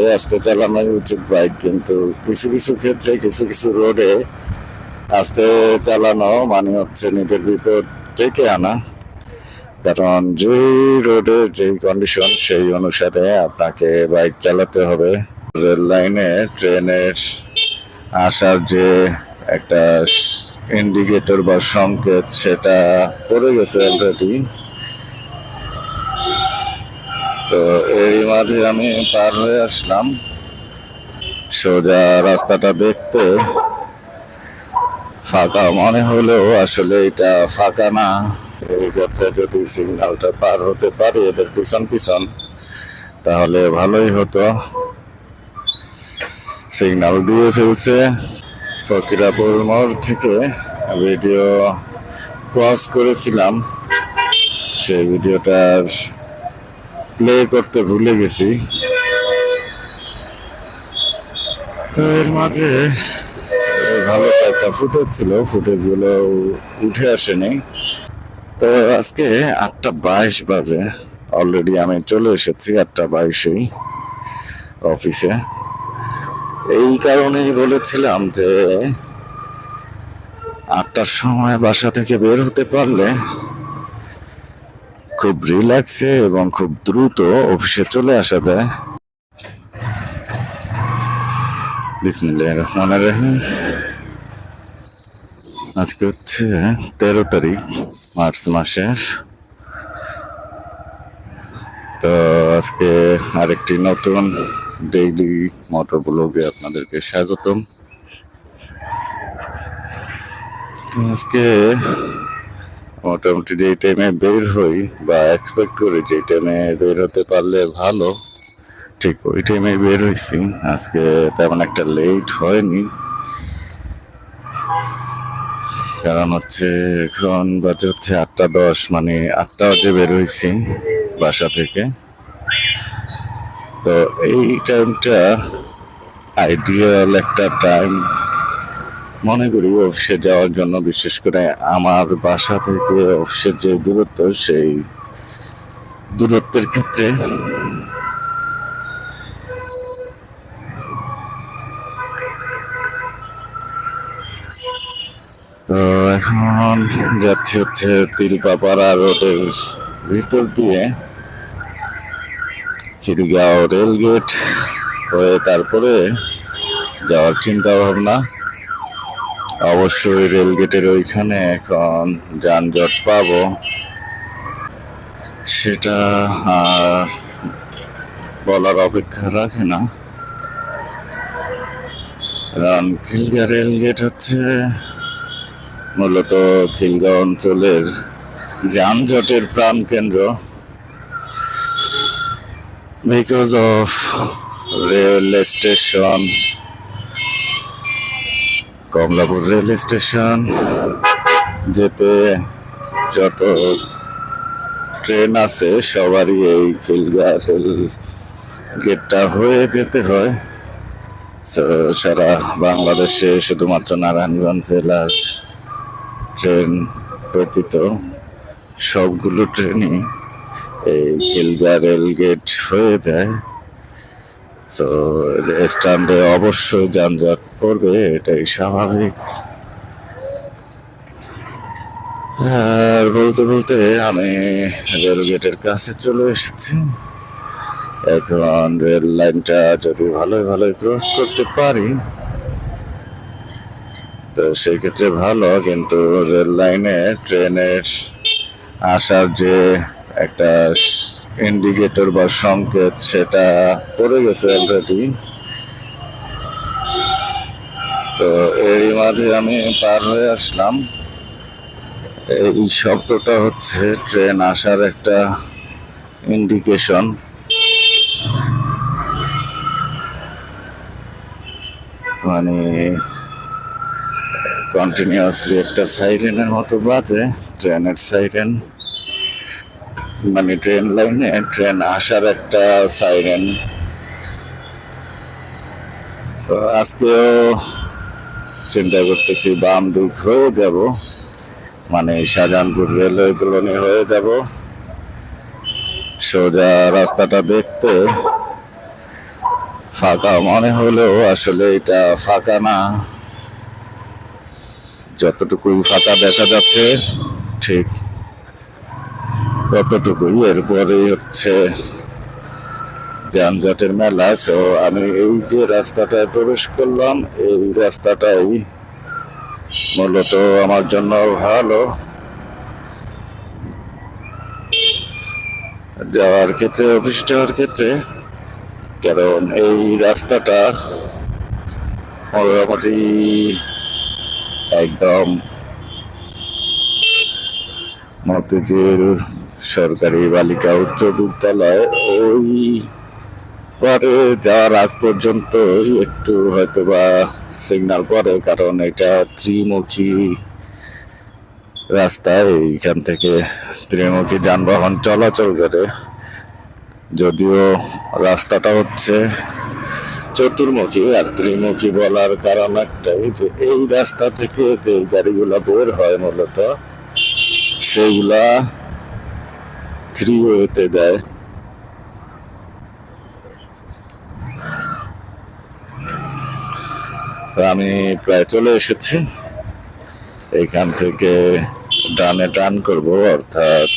আস্তে আস্তে চালানো উচিত বাইক কিন্তু কিছু কিছু ক্ষেত্রে, কিছু কিছু রোডে আস্তে চালানো মানে হচ্ছে নিজের বিপদ ডেকে আনা। কারণ যে রোডের যে কন্ডিশন সেই অনুসারে আপনাকে বাইক চালাতে হবে। রেল লাইনে ট্রেনের আসার যে একটা ইন্ডিকেটর বা সংকেত, সেটা পড়ে গেছে অলরেডি তো এই মাঝে আমি পার হয়ে আসলাম। সোজা রাস্তাটা দেখতে ফাঁকা মনে হলেও আসলে এটা ফাঁকা না। এই যাত্রা যদি সিগন্যালটা পার হতে পারি এদের পিছন পিছন, তাহলে ভালোই হতো। সিগন্যাল দিয়ে ফেলছে ফকিরাপুর মোড় থেকে। ভিডিও ক্রস করেছিলাম। সেই ভিডিওটার প্লে করতে ভুলে গেছি। তো এর মাঝে ভালো একটা ফুটেজ ছিল ফুটেজগুলো উঠে আসেনি। তো আজকে আটটা বাইশ বাজে। অলরেডি আমি চলে এসেছি আটটা বাইশেই অফিসে এই কারণেই বলেছিলাম যে আটটার সময় বাসা থেকে বের হতে পারলে খুব রিল্যাক্সে এবং খুব দ্রুত অফিসে চলে আসা যায়। বিসমিল্লাহির রহমানির রহিম। আজকে হচ্ছে তেরো তারিখ, মার্চ মাসের। তো আজকে আরেকটি নতুন ডেইলি মোটর ব্লগে আপনাদেরকে স্বাগতম। আজকে মোটামুটি যেই টাইমে বের হই বা এক্সপেক্ট করি যেই টাইমে বের হতে পারলে ভালো, ঠিক ওই টাইমে বের হয়েছি আজকে তেমন একটা লেট হয়নি। কারণ হচ্ছে এখন বাজে হচ্ছে আটটা দশ মানে আটটা বাজে বের হয়েছি বাসা থেকে। তো এই টাইমটা আইডিয়াল একটা টাইম মনে করি অফিসে যাওয়ার জন্য, বিশেষ করে আমার বাসা থেকে অফিসের যে দূরত্ব, সেই দূরত্বের ক্ষেত্রে তো এখন যাচ্ছি হচ্ছে তিলপাপাড়া রোডের ভিতর দিয়ে। খিলগাঁও রেলগেট হয়ে তারপরে যাওয়ার চিন্তা ভাবনা অবশ্যই রেলগেটের ওইখানে এখন যানজট পাবো। সেটা আর বলার অপেক্ষা রাখে না। কারণ খিলগা রেলগেট হচ্ছে মূলত খিলগাঁও অঞ্চলের যানজটের প্রাণ কেন্দ্র। Because of rail station Kamalapur rail station, যেতে যত ট্রেন আছে, সবারই এই খিলগা রেল গেটটা হয়ে যেতে হয়। সারা বাংলাদেশে শুধুমাত্র নারায়ণগঞ্জ জেলার ট্রেন ব্যতীত সবগুলো ট্রেনই এই খিলগা রেল গেট হয়ে দেয় সো স্ট্যান্ডে অবশ্যই যানজট পড়বে এটাই স্বাভাবিক। আর বলতে বলতে আমি রেল গেটের কাছে চলে এসেছি। এখন রেল লাইনটা যদি ভালোই ভালোই ক্রস করতে পারি, তো সেই ক্ষেত্রে ভালো, কিন্তু রেল লাইনে ট্রেনের আসার যে একটা ইন্ডিকেটর বা সংকেত, সেটা পড়ে গেছে অলরেডি তো এরই মাঝে আমি পার হয়ে আসলাম। এই শব্দটা হচ্ছে ট্রেন আসার একটা ইন্ডিকেশন মানে কন্টিনিউয়াসলি একটা সাইরেনের মতো বাজে, ট্রেনের সাইরেন মানে ট্রেন লাইনে, ট্রেন আসার একটা সাইরেন তো আজকেও চিন্তা করতেছি, বাম দিক হয়ে যাব। মানে শাহজাহানপুর রেলওয়ে কলোনি হয়ে যাব। সোজা রাস্তাটা দেখতে ফাঁকা মনে হলেও আসলে এটা ফাঁকা না। যতটুকুই ফাঁকা দেখা যাচ্ছে, ঠিক ততটুকুই এরপরেই হচ্ছে যানজটের মেলা। সো আমি এই যে রাস্তাটায় প্রবেশ করলাম, এই রাস্তাটাই মূলত আমার জন্য ভালো। যাওয়ার ক্ষেত্রে, অফিস যাওয়ার ক্ষেত্রে, কারণ এই রাস্তাটা মোটামুটি একদম মতিঝিল সরকারি বালিকা উচ্চ বিদ্যালয়, ওই পরে যাওয়ার আগ পর্যন্ত একটু হয়তো বা সিগন্যাল পরে কারণ এটা ত্রিমুখী রাস্তা। এইখান থেকে ত্রিমুখী যানবাহন চলাচল করে। যদিও রাস্তাটা হচ্ছে চতুর্মুখী, আর ত্রিমুখী বলার কারণ একটাই যে এই রাস্তা থেকে যে গাড়িগুলো বের হয় মূলত, সেইগুলা থ্রি ওয়েতে আমি প্রায় চলে এসেছি। এখান থেকে ডানে টান করব, অর্থাৎ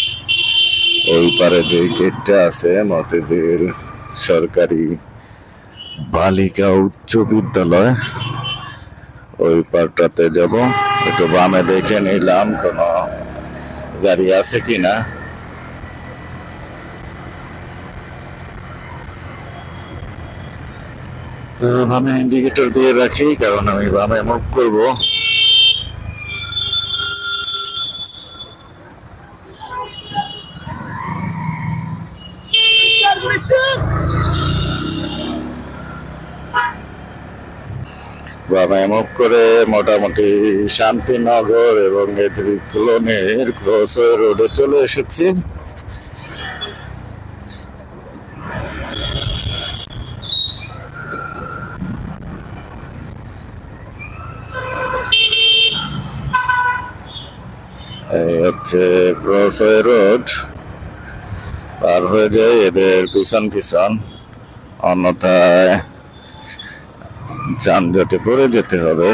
ওই পারে যে গেটটা আছে মতেজির সরকারি বালিকা উচ্চ বিদ্যালয়, ওই পারটাতে যাব। একটু বামে দেখে নিলাম কোনো গাড়ি আছে কিনা। তো বামে ইন্ডিকেটর দিয়ে রাখি, কারণ আমি বামে মুভ করব। বামে মুভ করে মোটামুটি শান্তিনগর এবং এদিক কলোনির ক্রসওয়ে রোডে চলে এসেছি। হচ্ছে ক্রসওয়ে রোড, পার হয়ে যায় এদের পিছন পিছন। অন্যথায় যানজটে পড়ে যেতে হবে।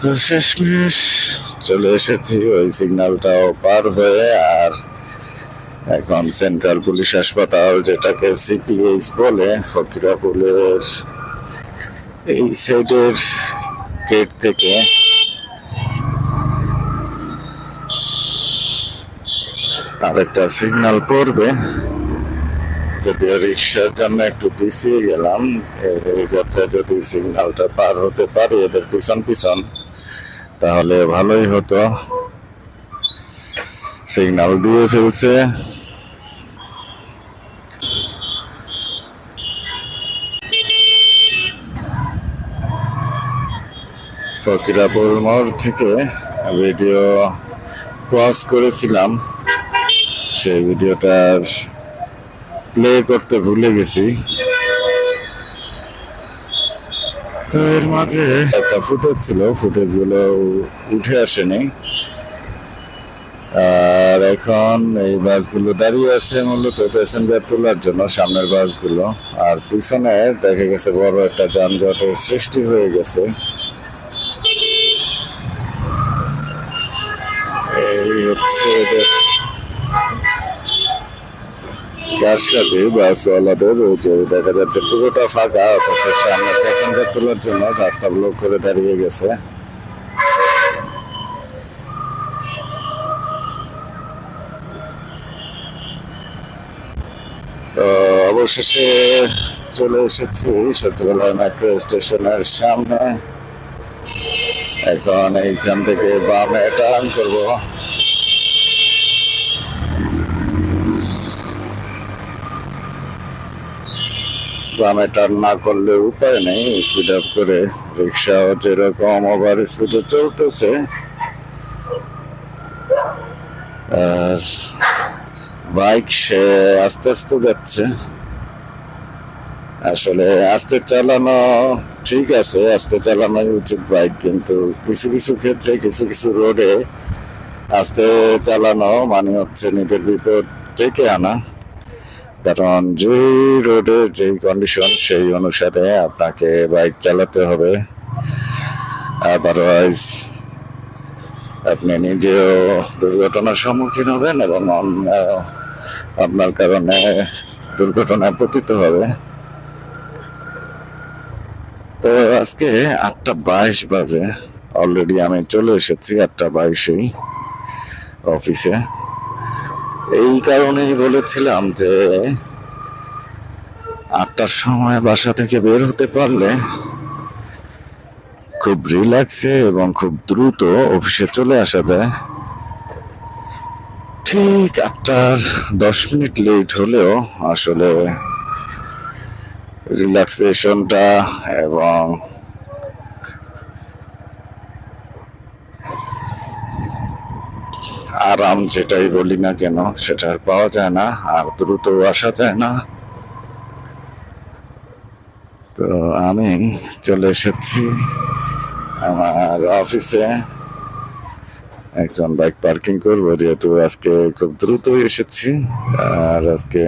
তো শেষমেশ চলে এসেছি ওই সিগন্যালটাও পার হয়ে, আর এখন সেন্ট্রাল পুলিশ হাসপাতাল, যেটাকে সিপিএইচ বলে, ফকিরাপুলের এই সাইডের গেট থেকে আরেকটা সিগন্যাল পড়বে। যদিও রিক্সার জন্য একটু পিছিয়ে গেলাম যাত্রায় যদি সিগন্যালটা পার হতে পারি এদের পিছন পিছন, তাহলে ভালোই হতো। সিগন্যাল দিয়ে ফেলছে। ফকিরাপুর মোড় থেকে ভিডিও পজ করেছিলাম। সেই ভিডিওটার প্লে করতে ভুলে গেছি। তো এর মাঝে একটা ফুটেজ ছিল ফুটেজগুলো উঠে আসেনি। আর এখন এই বাসগুলো দাঁড়িয়ে আছে মূলত প্যাসেঞ্জার তোলার জন্য, সামনের বাসগুলো। আর পিছনে দেখা গেছে বড় একটা যানজটের সৃষ্টি হয়ে গেছে। দেখা যাচ্ছে পুরোটা ফাঁকা, অথচ সামনে প্যাসেঞ্জার তোলার জন্য রাস্তা ব্লক করে দাঁড়িয়ে গেছে। অবশেষে চলে এসেছি মেট্রো স্টেশনের সামনে। এখন এইখান থেকে বামে টার্ন করব। বামে টার্ন না করলে উপায় নেই স্পিড আপ করে রিক্সাও যেরকম ওভার স্পিডে চলতেছে। আর বাইক সে আস্তে আস্তে যাচ্ছে। আসলে আস্তে চালানো ঠিক আছে, আস্তে চালানো উচিত বাইক কিন্তু কিছু কিছু ক্ষেত্রে কিছু কিছু রোডে আস্তে চালানো মানে হচ্ছে নিজের বিপদ ডেকে আনা। কারণ যে রোডের যে কন্ডিশন সেই অনুসারে আপনাকে বাইক চালাতে হবে। আদারওয়াইজ আপনি নিজেও দুর্ঘটনার সম্মুখীন হবেন এবং আপনার কারণে দুর্ঘটনায় পতিত হবে। তো আজকে আটটা বাইশ বাজে। অলরেডি আমি চলে এসেছি আটটা বাইশেই অফিসে এই কারণেই বলেছিলাম যে আটটার সময় বাসা থেকে বের হতে পারলে খুব রিল্যাক্সে এবং খুব দ্রুত অফিসে চলে আসা যায়। ঠিক আটটার দশ মিনিট লেট হলেও আসলে রিল্যাক্সেশনটা এবং আরাম যেটাই বলি না কেন, সেটা আর পাওয়া যায় না, আর দ্রুত আসা যায় না। তো আমি চলে এসেছি আমার অফিসে। এখন বাইক পার্কিং করব, যেহেতু আজকে খুব দ্রুতই এসেছি। আর আজকে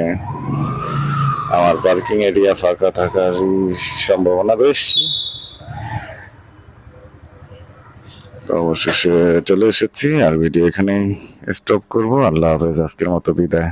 আমার পার্কিং এরিয়া ফাঁকা থাকার সম্ভাবনা বেশি। অবশেষে চলে এসেছি আর ভিডিও এখানেই স্টপ করব। আল্লাহ হাফেজ আজকের মতো বিদায়।